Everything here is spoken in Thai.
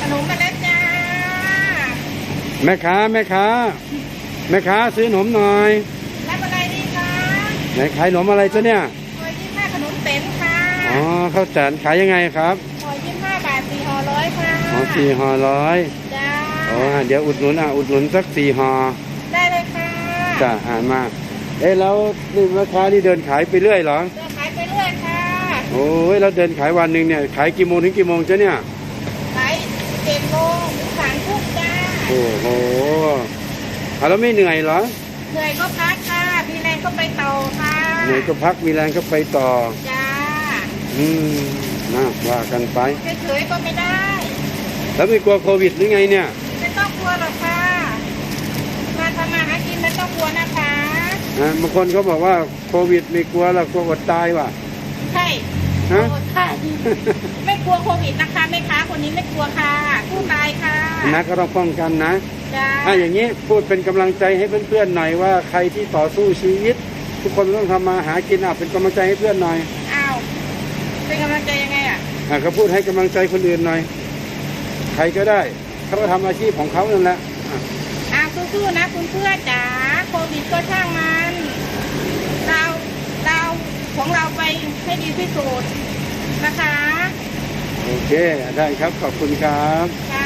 ขนมมาแล้วจ้า แม่ค้าแม่ค้า แม่ค้าซื้อขนมหน่อยรับอะไรดีคะไหนขายขนมอะไรจ๊ะเนี่ยหอยยี่ห้าขนมเต็นค่ะอ๋อข้าวแตนขายยังไงครับหอยยี่ห้าบาทสี่ห่อร้อยค่ะอ๋อสี่ห่อร้อยจ้าอ๋อเดี๋ยวอุดหนุนอะอุดหนุนสักสี่ห่อได้เลยค่ะจ้ะอ่านมาเอ๊ะแล้วนี่แม่ค้านี่เดินขายไปเรื่อยเหรอ โอ้ยแล้วเดินขายวันหนึ่งเนี่ยขายกี่โมงถึงกี่โมงจ๊ะเนี่ยขายเจ็ดโมงถึงสามทุ่มจ้าโอ้โหอะแล้วไม่เหนื่อยเหรอเหนื่อยก็พักค่ะมีแรงก็ไปต่อค่ะเหนื่อยก็พักมีแรงก็ไปต่อจ้าอืมนะว่ากันไปเฉยๆก็ไม่ได้ แล้วไม่กลัวโควิดหรือไงเนี่ยไม่ต้องกลัวหรอกค่ะมาทำมาหากินไม่ต้องกลัวนะคะนะบางคนเขาบอกว่าโควิดไม่กลัวหรอกกลัวอดตายว่ะ ใช่ฮะโอ้ค่ะไม่กลัวโควิดนะคะแม่ค้าคนนี้ไม่กลัวค่ะสู้ตายค่ะนะก็ต้องป้องกันนะจ้าถ้าอย่างนี้พูดเป็นกำลังใจให้เพื่อนๆหน่อยว่าใครที่ต่อสู้ชีวิต ทุกคนต้องทำมาหากินอะเป็นกำลังใจให้เพื่อนหน่อยอ้าวเป็นกำลังใจยังไงอะอะก็พูดให้กำลังใจคนอื่นหน่อย ใครก็ได้เขาก็ทำอาชีพของเขานั่นแหละอะอ้าวสู้ๆนะคุณเพื่อนจ๋าโควิดก็ช่างมัน เราเราของเราไป ให้ดีที่สุดนะคะ โอเค ได้ครับ ขอบคุณครับค่ะ